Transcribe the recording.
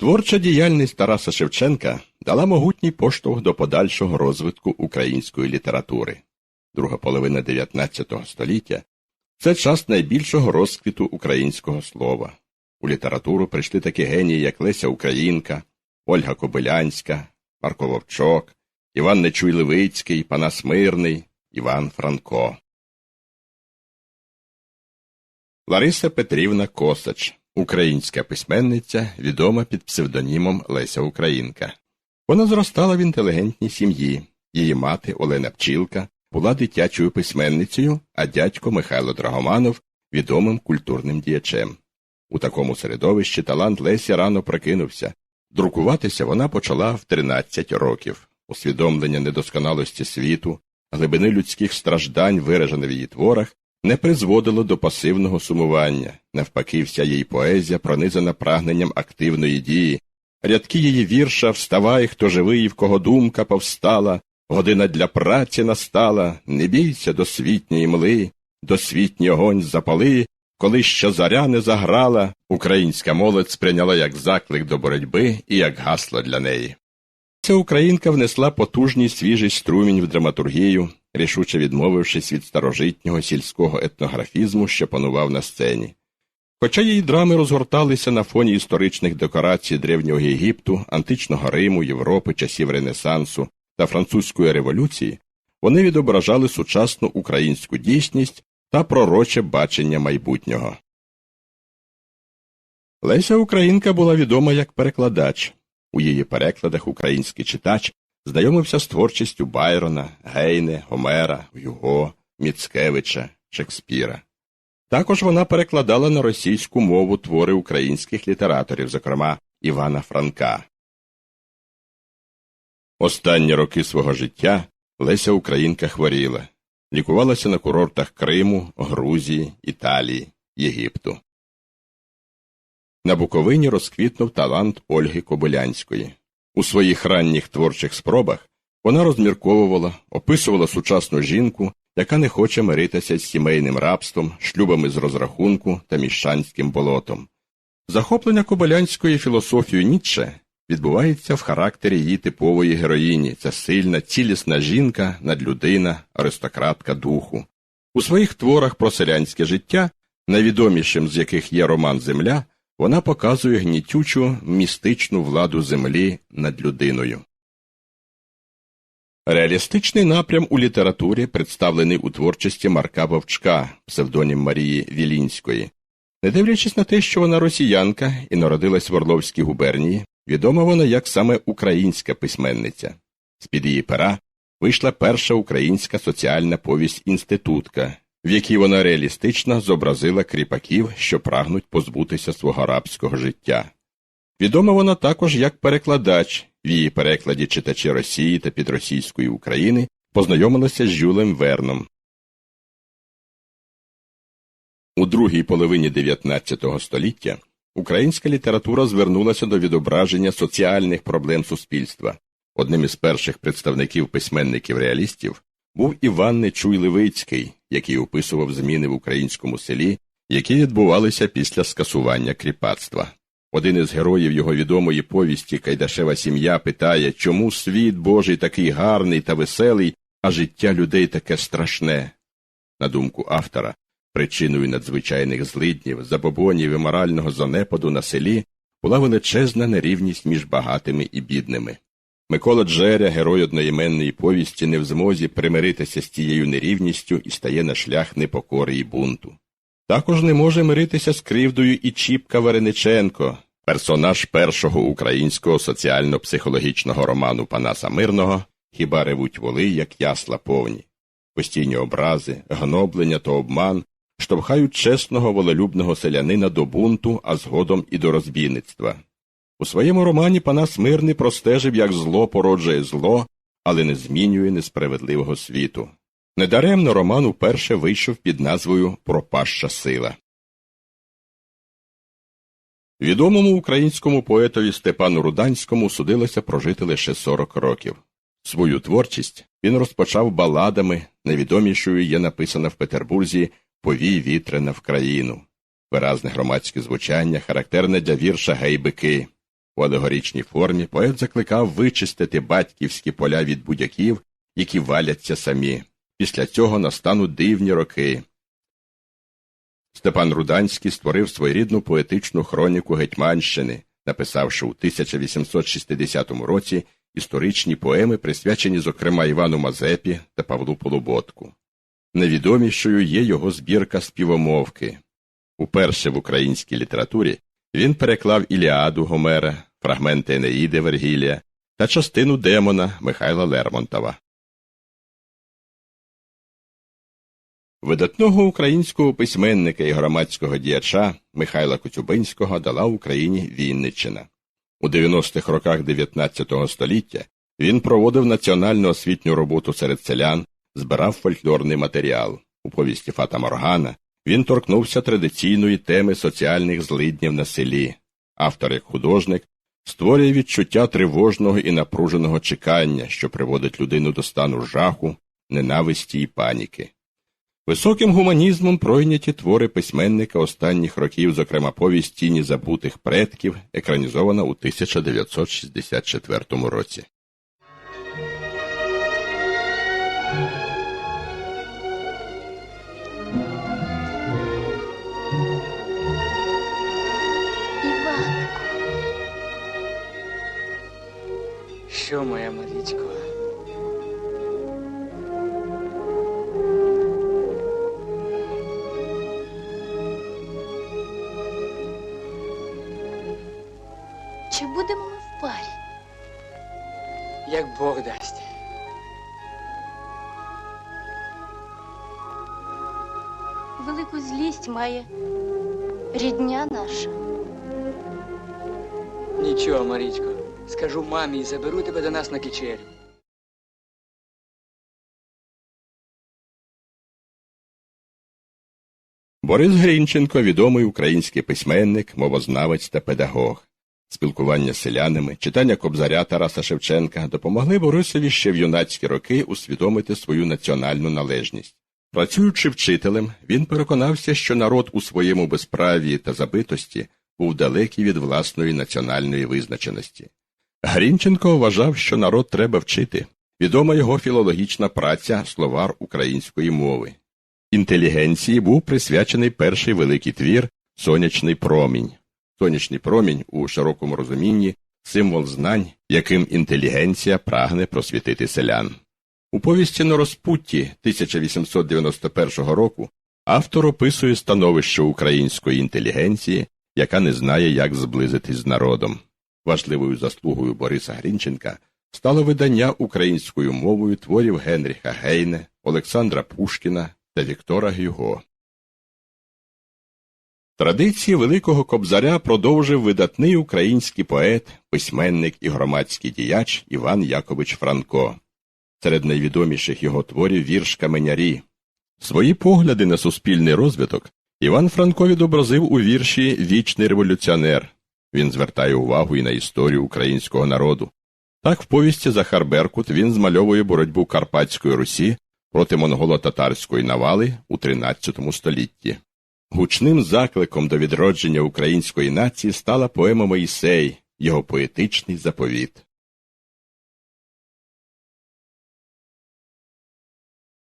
Творча діяльність Тараса Шевченка дала могутній поштовх до подальшого розвитку української літератури. Друга половина XIX століття це час найбільшого розквіту українського слова. У літературу прийшли такі генії, як Леся Українка, Ольга Кобилянська, Марко Вовчок, Іван Нечуй Левицький, Панас Мирний, Іван Франко. Лариса Петрівна Косач, українська письменниця, відома під псевдонімом Леся Українка. Вона зростала в інтелігентній сім'ї. Її мати Олена Пчілка була дитячою письменницею, а дядько Михайло Драгоманов відомим культурним діячем. У такому середовищі талант Лесі рано прокинувся. Друкуватися вона почала в 13 років. Усвідомлення недосконалості світу, глибини людських страждань, виражене в її творах, не призводило до пасивного сумування, навпаки, вся її поезія пронизана прагненням активної дії. Рядки її вірша Вставай, хто живий, в кого думка повстала, година для праці настала, не бійся досвітньої мли, досвітній огонь запали, коли ще заря не заграла, українська молодь сприйняла як заклик до боротьби і як гасло для неї. Ця українка внесла потужний свіжий струмінь в драматургію, рішуче відмовившись від старожитнього сільського етнографізму, що панував на сцені. Хоча її драми розгорталися на фоні історичних декорацій древнього Єгипту, античного Риму, Європи, часів Ренесансу та французької революції, вони відображали сучасну українську дійсність та пророче бачення майбутнього. Леся Українка була відома як перекладач. У її перекладах український читач знайомився з творчістю Байрона, Гейне, Гомера, Юго, Міцкевича, Шекспіра. Також вона перекладала на російську мову твори українських літераторів, зокрема Івана Франка. Останні роки свого життя Леся Українка хворіла, лікувалася на курортах Криму, Грузії, Італії, Єгипту. На Буковині розквітнув талант Ольги Кобилянської. У своїх ранніх творчих спробах вона розмірковувала, описувала сучасну жінку, яка не хоче миритися з сімейним рабством, шлюбами з розрахунку та міщанським болотом. Захоплення Кобилянської філософією Ніцше відбувається в характері її типової героїні це сильна, цілісна жінка, надлюдина, аристократка духу. У своїх творах про селянське життя, найвідомішим з яких є роман Земля, вона показує гнітючу містичну владу землі над людиною. Реалістичний напрям у літературі представлений у творчості Марка Вовчка, псевдонім Марії Вілінської. Не дивлячись на те, що вона росіянка і народилась в Орловській губернії, відома вона як саме українська письменниця. З під її пера вийшла перша українська соціальна повість інститутка, в якій вона реалістично зобразила кріпаків, що прагнуть позбутися свого рабського життя. Відома вона також як перекладач, в її перекладі читачі Росії та підросійської України познайомилися з Жюлем Верном. У другій половині XIX століття українська література звернулася до відображення соціальних проблем суспільства. Одним із перших представників письменників реалістів був Іван Нечуй Левицький, який описував зміни в українському селі, які відбувалися після скасування кріпацтва. Один із героїв його відомої повісті Кайдашева сім'я питає, чому світ Божий такий гарний та веселий, а життя людей таке страшне. На думку автора, причиною надзвичайних злиднів, забобонів і морального занепаду на селі була величезна нерівність між багатими і бідними. Микола Джеря, герой одноіменної повісті, не в змозі примиритися з цією нерівністю і стає на шлях непокори і бунту. Також не може миритися з кривдою і Чіпка Варениченко, персонаж першого українського соціально-психологічного роману Панаса Мирного Хіба ревуть воли, як ясла повні. Постійні образи, гноблення та обман штовхають чесного волелюбного селянина до бунту, а згодом і до розбійництва. У своєму романі Панас Мирний простежив, як зло породжує зло, але не змінює несправедливого світу. Недаремно роман уперше вийшов під назвою Пропаща сила. Відомому українському поетові Степану Руданському судилося прожити лише 40 років. Свою творчість він розпочав баладами, найвідомішою є написана в Петербурзі Повій вітрена в країну, виразне громадське звучання, характерне для вірша гейбики. У алегоричній формі поет закликав вичистити батьківські поля від будяків, які валяться самі. Після цього настануть дивні роки. Степан Руданський створив своєрідну поетичну хроніку Гетьманщини, написавши у 1860 році історичні поеми, присвячені зокрема Івану Мазепі та Павлу Полуботку. Невідомішою є його збірка співомовки. Уперше в українській літературі він переклав Іліаду Гомера, фрагменти Енеїди Вергілія та частину Демона Михайла Лермонтова. Видатного українського письменника і громадського діяча Михайла Коцюбинського дала Україні Вінниччина. У 90-х роках 19 століття він проводив національну освітню роботу серед селян, збирав фольклорний матеріал. У повісті Фата Моргана він торкнувся традиційної теми соціальних злиднів на селі. Автор як художник створює відчуття тривожного і напруженого чекання, що приводить людину до стану жаху, ненависті і паніки. Високим гуманізмом пройняті твори письменника останніх років, зокрема повість тіні забутих предків, екранізована у 1964 році. Що моя Марічко? чи будемо ми в парі? Як Бог дасть. Велику злість має рідня наша. Нічого, Марічко. Скажу мамі і заберу тебе до нас на кичерю. Борис Грінченко відомий український письменник, мовознавець та педагог. Спілкування з селянами, читання кобзаря Тараса Шевченка допомогли Борисові ще в юнацькі роки усвідомити свою національну належність. Працюючи вчителем, він переконався, що народ у своєму безправі та забитості був далекий від власної національної визначеності. Грінченко вважав, що народ треба вчити. Відома його філологічна праця Словар української мови. Інтелігенції був присвячений перший великий твір Сонячний промінь. Сонячний промінь у широкому розумінні символ знань, яким інтелігенція прагне просвітити селян. У повісті на розпутті 1891 року автор описує становище української інтелігенції, яка не знає, як зблизитись з народом. Важливою заслугою Бориса Грінченка стало видання українською мовою творів Генріха Гейне, Олександра Пушкіна та Віктора Гюго. Традиції Великого Кобзаря продовжив видатний український поет, письменник і громадський діяч Іван Якович Франко. Серед найвідоміших його творів вірш Каменярі. Свої погляди на суспільний розвиток Іван Франко відобразив у вірші Вічний революціонер. Він звертає увагу і на історію українського народу. Так в повісті Захар Беркут він змальовує боротьбу Карпатської Русі проти монголо-татарської навали у XIII столітті. Гучним закликом до відродження української нації стала поема Моїсей, його поетичний заповіт.